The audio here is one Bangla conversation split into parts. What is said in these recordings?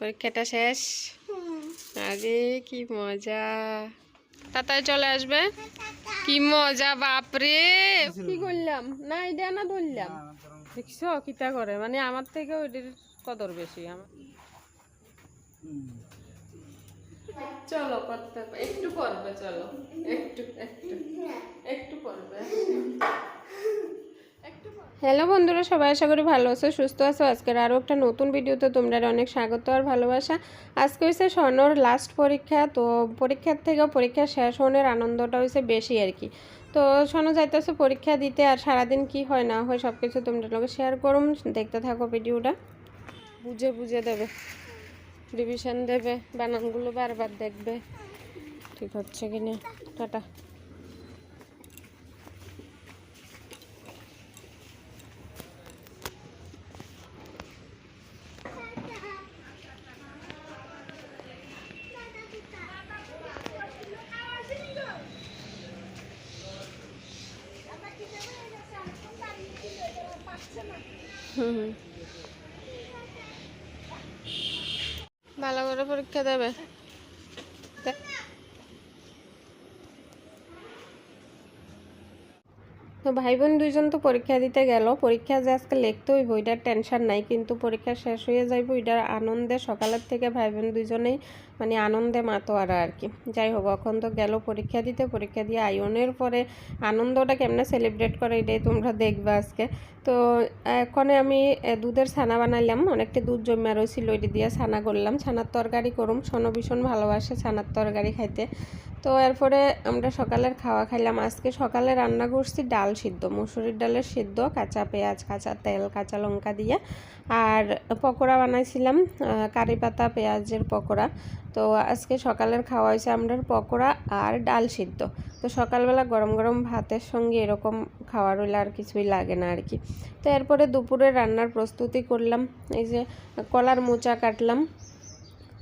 পরীক্ষাটা শেষ? আরে কি মজা। তাড়াতাড়ি চলে আসবে? কি মজা বাপরে। কি করলাম? না এটা না ধরলাম। দেখছ কিতা করে? মানে আমার থেকে ওইটির কদর বেশি। আমার চলো করতে একটু পড়বে চলো। একটু একটু একটু পড়বে হ্যালো বন্ধুরা, সবাই আশা করি ভালো আছো, সুস্থ আছো। আজকের আরও একটা নতুন ভিডিওতে তোমরা অনেক স্বাগত আর ভালোবাসা। আজকে হয়েছে স্বর্ণর লাস্ট পরীক্ষা, তো পরীক্ষার থেকেও পরীক্ষা শেষ হওয়ার আনন্দটা হয়েছে বেশি আর কি। তো স্বর্ণ যাইতেছে পরীক্ষা দিতে আর সারাদিন কি হয় না হয় সব কিছু তোমরা লোকে শেয়ার করুম, দেখতে থাকো ভিডিওটা। বুঝে বুঝে দেবে রিভিশন দেবে, বানানগুলো বারবার দেখবে। ঠিক হচ্ছে কিনা? টাটা। ভালো করে পরীক্ষা দেবে দে- তো ভাই বোন দুইজন তো পরীক্ষা দিতে গেল। পরীক্ষা যে আজকে লিখতে হইব ওইটার টেনশন নাই। কিন্তু পরীক্ষা শেষ হয়ে যাইব ওইটার আনন্দে সকালের থেকে ভাই বোন দুইজনেই মানে আনন্দে মাতোয়ারা আর কি। যাই হোক, এখন তো গেল পরীক্ষা দিতে। পরীক্ষা দিয়ে আয়নের পরে আনন্দটা কেমনে সেলিব্রেট করে, এটাই তোমরা দেখবে আজকে। তো এখন আমি দুধের ছানা বানাইলাম। অনেকটা দুধ জমিয়া রয়েছিল ওইটি দিয়ে ছানা করলাম ছানার তরকারি করুম। সোনো ভীষণ ভালোবাসে ছানার তরকারি খাইতে। তো এরপরে আমরা সকালের খাওয়া খাইলাম। আজকে সকালে রান্না করছি ডাল সিদ্ধ, মুসুরির ডালের সিদ্ধ, কাঁচা পেঁয়াজ, কাঁচা তেল, কাঁচা লঙ্কা দিয়ে। আর পকোড়া বানাইছিলাম কারি পাতা, পেঁয়াজের পকোড়া। তো আজকে সকালের খাওয়া হয়েছে আমরা পকোড়া আর ডাল সিদ্ধ। তো সকালবেলা গরম গরম ভাতের সঙ্গে এরকম খাওয়ার হইলে আর কিছুই লাগে না আর কি। তো এরপরে দুপুরে রান্নার প্রস্তুতি করলাম, এই যে কলার মোচা কাটলাম।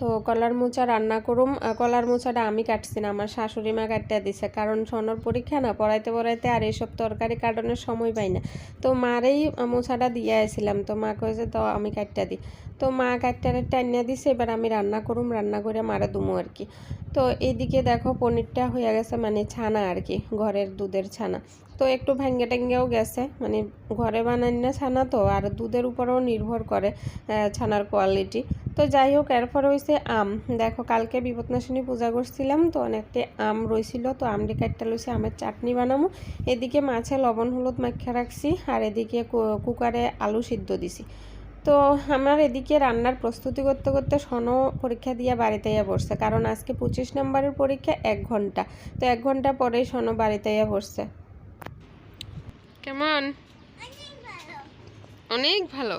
তো কলার মোচা রান্না করুম। কলার মোচাটা আমি কাটছি না, আমার শাশুড়ি মা কাটতে দিছে। কারণ সনর পরীক্ষা না, পড়াইতে পড়াইতে আর এইসব তরকারি কাটানোর সময় পাই না। তো মারেই মোচাটা দিয়ে আসছিলাম তো মা কয়েছে তো, আমি কাটতে দিই তো মা কাটতে টাইনা দিছে, এবার আমি রান্না করুম, রান্না করে মারা দুমো আর কি। তো এইদিকে দেখো পনিরটা হয়ে গেছে মানে ছানা আর কি, ঘরের দুধের ছানা। তো একটু ভেঙ্গে টেঙ্গেও গেছে মানে ঘরে বানান না ছানা তো, আর দুধের উপরেও নির্ভর করে ছানার কোয়ালিটি তো যাই হোক, এরপর হয়েছে আম। দেখো কালকে বিপদনাশিনী পূজা করছিলাম, তো অনেকটা আম রয়েছিল তো আমটি কাটতে লইছে, আমের চাটনি বানামো। এদিকে মাছে লবণ হলুদ মাখিয়ে রাখছি, আর এদিকে কুকারে আলু সিদ্ধ দিছি। তো আমার এদিকে রান্নার প্রস্তুতি করতে করতে সনও পরীক্ষা দিয়ে বাড়িতে ইয়া পড়ছে কারণ আজকে পঁচিশ নম্বরের পরীক্ষা এক ঘণ্টা। তো এক ঘণ্টা পরেই সনও বাড়িতে ইয়া পড়ছে কেমন? অনেক ভালো।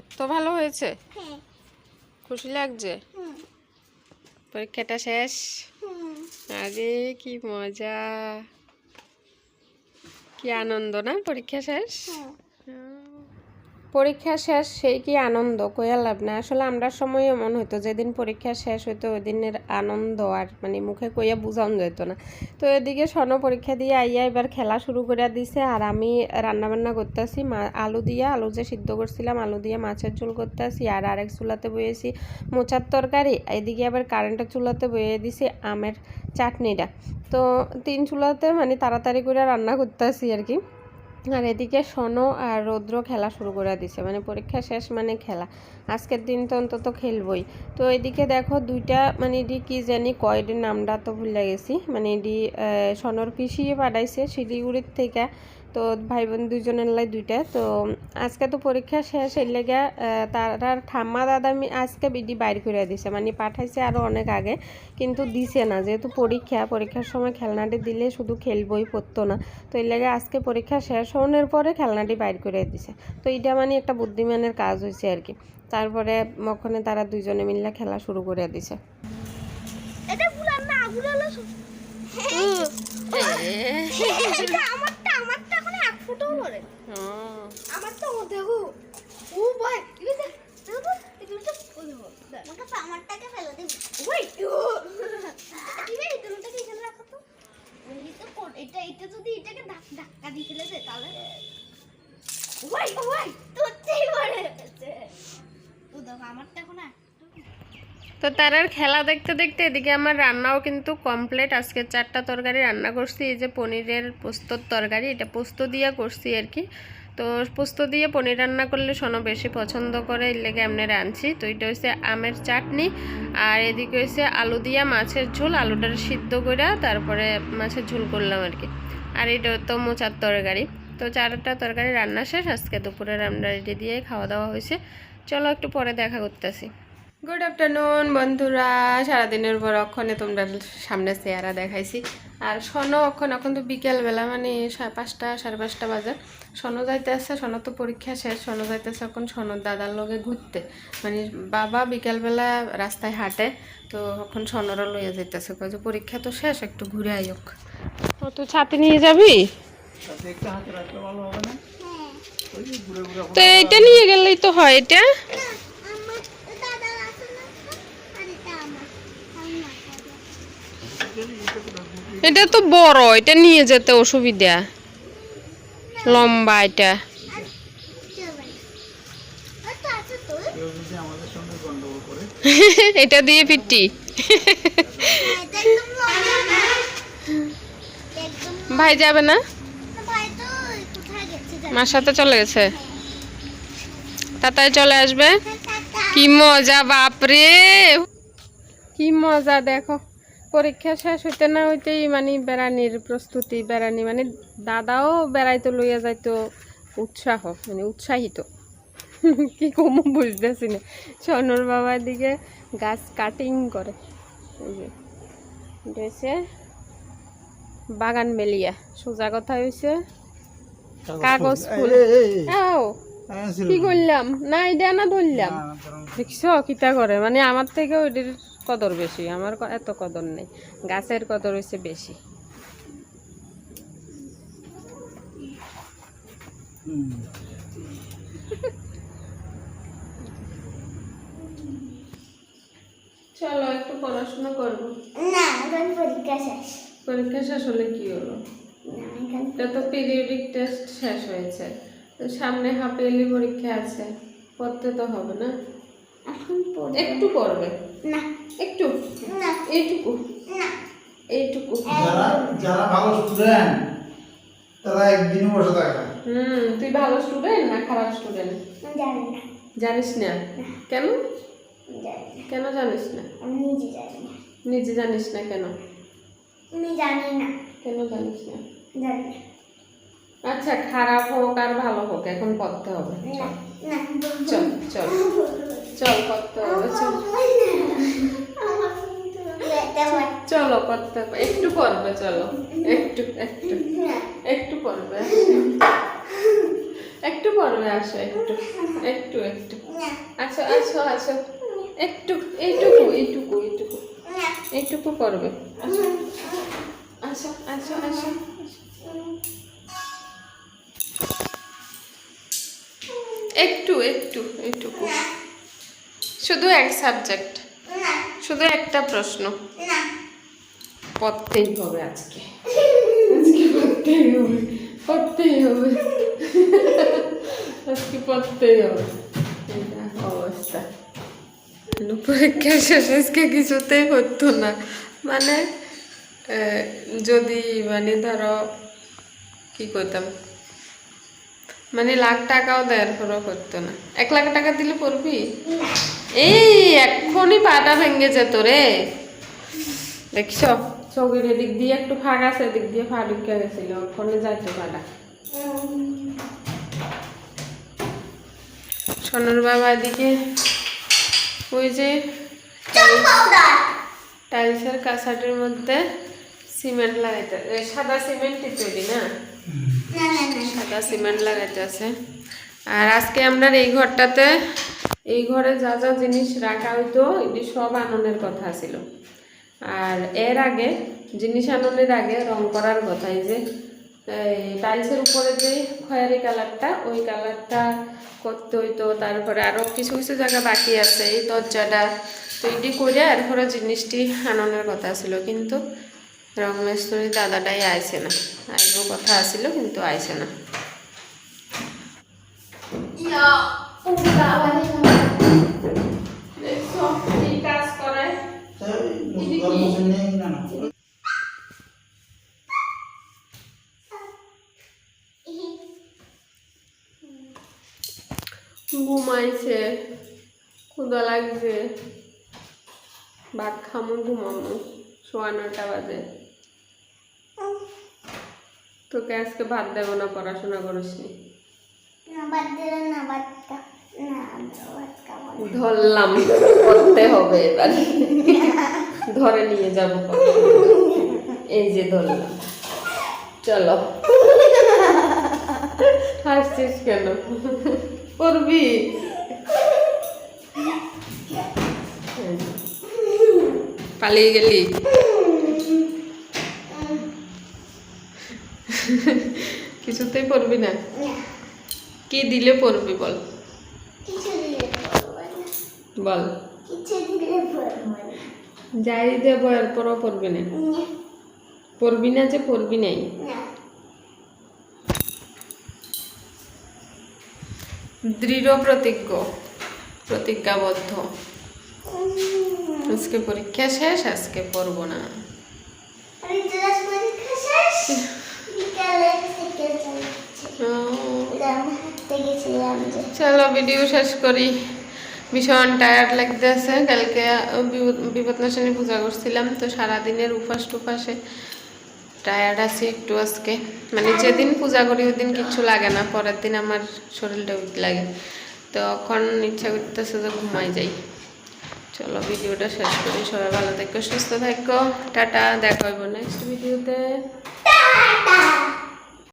এত ভালো হয়েছে? খুশি লাগছে? পরীক্ষাটা শেষ? আরে কি মজা। কি আনন্দ না পরীক্ষা শেষ? পরীক্ষা শেষ সেই কি আনন্দ? কইয়া লাভ না আসলে আমরা সময় এমন হইতো, যেদিন পরীক্ষা শেষ হইতো ওই দিনের আনন্দ আর মানে মুখে কইয়া বুঝানো যেত না। তো এদিকে স্বর্ণ পরীক্ষা দিয়ে আইয়া এবার খেলা শুরু করে দিছে আর আমি রান্নাবান্না করতেছি, মা আলু দিয়ে, আলু যে সিদ্ধ করছিলাম, আলু দিয়ে মাছের ঝোল করতেছি আর আরেক চুলাতে বয়েছি মোচার তরকারি। এদিকে আবার কারেন্টের চুলাতে বয়ে দিছি আমের চাটনিটা। তো তিন চুলাতে মানে তাড়াতাড়ি করে রান্না করতেছি আর কি। আর এদিকে সোনো আর রৌদ্র খেলা শুরু করে দিছে মানে পরীক্ষা শেষ মানে খেলা। আজকের দিন তো অন্তত খেলবই। তো এদিকে দেখো দুইটা মানে এটি কি জানি, কয়েডের নামটা তো ভুলে গেছি। মানে এটি সোনর পিছিয়ে পাঠাইছে শিলিগুড়ির থেকে। তো ভাই বোন দুজনের লাই দুইটা তো আজকে তো পরীক্ষা শেষ এর লেগে তার আর ঠাম্মা দাদা আমি আজকে বিডি বাইর করে দিছে মানে পাঠাইছে আরও অনেক আগে কিন্তু দিছে না যেহেতু পরীক্ষা পরীক্ষার সময় খেলনাটি দিলে শুধু খেলবই পড়তো না তো এর লেগে আজকে পরীক্ষা শেষ হওয়ার পরে খেলনাটি বাইর করে দিছে তো এটা মানে একটা বুদ্ধিমানের কাজ হয়েছে আর কি তারপরে ওখানে তারা দুইজনে মিলে খেলা শুরু করে দিছে। এটা গুলার না এটা দেখো ও ভাই এটা দেখো এটা ও দেখো। ওটা আমারটাকে ফেলে দিবি? ওই ঠিক আছে দুটোটাকে এখানে রাখো তো। এটা কোট এটা এটা যদি এটাকে ধাক্কা দিয়ে ফেলে দে তাহলে? ওই ওই মরে গেছে। ও দেখো আমারটা এখন একটু তো তারার খেলা দেখতে দেখতে এদিকে আমার রান্নাও কিন্তু কমপ্লিট আজকে চারটা তরকারি রান্না করছি, এই যে পনিরের পোস্তর তরকারি, এটা পোস্ত দিয়ে করছি আর কি। তো পোস্ত দিয়ে পনির রান্না করলে শোনো বেশি পছন্দ করে, এর লেগে এমনি রাঁধছি। তো এটা হচ্ছে আমের চাটনি, আর এদিকে হচ্ছে আলু দিয়া মাছের ঝোল আলুটার সিদ্ধ করে তারপরে মাছের ঝোল করলাম আর কি। আর এটা তো মোচার তরকারি। তো চারটা তরকারি রান্না শেষ, আজকে দুপুরে রান্না রেডি দিয়ে খাওয়া দাওয়া হয়েছে চলো একটু পরে দেখা করতেছি। গুড আফটারনুন বন্ধুরা। সারাদিনের পর অক্ষণে তোমরা সামনে চেহারা দেখাইছি। আর শোনো অক্ষণ এখন তো বিকেলবেলা মানে পাঁচটা সাড়ে পাঁচটা বাজে। শোনো যাইতে আসছে শোনো তো পরীক্ষা শেষ শোনো যাইতেছে এখন শোনোর দাদার লগে ঘুরতে। মানে বাবা বিকেলবেলা রাস্তায় হাঁটে তো এখন শোনরও লইয়া যাইতেছে। যে পরীক্ষা তো শেষ একটু ঘুরে আইক ও তুই ছাতি নিয়ে যাবি? তো এইটা নিয়ে গেলেই তো হয় এটা আমার দাদা আছে না আর এটা আমার আমার এটা তো বড়, এটা নিয়ে যেতে অসুবিধা। লম্বা এটা। এটা দিয়ে একদম ভাই যাবে না? মার সাথে চলে গেছে। তাতাই চলে আসবে। কি মজা, বাপরে। কি মজা, দেখো। পরীক্ষা শেষ হইতে না হইতেই মানে বেড়ানির প্রস্তুতি বেড়ানি মানে দাদাও বেড়াইতে লইয়া যাইতো উৎসাহ মানে উৎসাহিত। কি কম বুঝতেছি না। স্বর্ণর বাবার দিকে গাছ কাটিং করে। হচ্ছে বাগান মেলিয়া। সোজা কথা হয়েছে কাগজ ফুল। আও কি করলাম? না এটা না ধরলাম। দেখছ কিতা করে? মানে আমার থেকে ওইটির কদর বেশি আমার এত কদর নেই। গাছের কদর হচ্ছে বেশি। চলো একটু পড়াশোনা করব। না এখন পরীক্ষা শেষ। পরীক্ষা শেষ হলে কি হলো? এটা তো পিরিয়ডিক টেস্ট শেষ হয়েছে। সামনে হাফ ইয়ারলি পরীক্ষা আছে। পড়তে তো হবে না। এখন পড়ব। একটু পড়বে। না। একটু। না। এইটুকু। না। এইটুকু। যারা যারা ভালো স্টুডেন্ট তারা একদিনও বসে থাকে হুম তুই ভালো স্টুডেন্ট না খারাপ স্টুডেন্ট জানি না। জানিস না? কেন? কেন জানিস না? আমি নিজে জানি না। নিজে জানিস না কেন? আমি জানি না। কেন জানিস না? জানি না। আচ্ছা খারাপ হোক আর ভালো হোক এখন পড়তে হবে। না না। চল চল। চল পড়তে হবে, চল। চলো করতে হবে। একটু পড়বে চলো। একটু একটু। একটু পড়বে একটু পড়বে আসো, একটু। একটু একটু। আসো আসো আসো। একটু, এইটুকু এইটুকু এইটুকু। এইটুকু করবে। আসো আসো আসো। একটু একটু, এইটুকু। শুধু এক সাবজেক্ট শুধু একটা প্রশ্ন? পড়তেই হবে আজকে। আজকে পড়তেই হবে। পড়তেই হবে। আজকে পড়তেই হবে। অবস্থা। পরীক্ষা শেষ আজকে কিছুতেই হতো না। মানে যদি মানে ধরো কি করতাম? মানে লাখ টাকাও দেওয়ার পরও করতো না। এক লাখ টাকা দিলে পড়বি? এই এক্ষুনি পাটা ভেঙে যেত রে। দেখছ চৌকির এদিক দিয়ে একটু ফাঁক আছে এদিক দিয়ে ফা ঢুকে গেছিল। ওখানে যাইতো পাটা। সোনার বাবা এদিকে ওই যে টাইলসের কাঁসাটির মধ্যে সিমেন্ট লাগাইতে সাদা সিমেন্টই তৈরি না। সাদা সিমেন্ট লাগাইতে আছে। আর আজকে আমরা এই ঘরটাতে এই ঘরে যা যা জিনিস রাখা হইতো এটি সব আননের কথা ছিল। আর এর আগে, জিনিস আননের আগে রং করার কথা, এই যে টাইলসের উপরে যে খয়েরি কালারটা, ওই কালারটা করতে হইতো। তারপরে আরও কিছু কিছু জায়গা বাকি আছে, এই দরজাটা। তো এটি করে এরপরে জিনিসটি আননের কথা ছিল, কিন্তু রং মিস্ত্রি দাদাটাই আইসে না। আইবো কথা আছিল, কিন্তু আইসে না। ঘুমাইছে ক্ষুদা লাগছে। ভাত খামো, ঘুমামো, সোয়া নটা বাজে। তোকে আজকে ভাত দেবো না, পড়াশোনা করিস নি। না, ভাত না, ভাতটা। ধরলাম, করতে হবে এবার। ধরে নিয়ে যাব। এই যে ধরলাম। চলো। হাসছিস কেন? করবি? পালিয়ে গেলি? কিছুতেই পড়বি না? কি দিলে পড়বি বল? বল। কিছু দিলে পড়ব না যাই দেব এরপরও পড়বি না। পড়বি না যে পড়বি নাই। দৃঢ় প্রতিজ্ঞ প্রতিজ্ঞাবদ্ধ। আজকে পরীক্ষা শেষ আজকে পড়ব না। চলো ভিডিও শেষ করি। ভীষণ টায়ার্ড লাগতেছে। কালকে বিপদনাশনী পূজা করছিলাম, তো সারাদিনের উপাস টুপাসে টায়ার্ড আছি একটু আজকে। মানে যেদিন পূজা করি ওই দিন কিচ্ছু লাগে না, পরের দিন আমার শরীরটা উইক লাগে। তো এখন ইচ্ছা করতেছে যে ঘুমাই যাই। চলো, ভিডিওটা শেষ করি। সবাই ভালো থাকো, সুস্থ থাকো। টাটা, দেখা হইব নেক্সট ভিডিওতে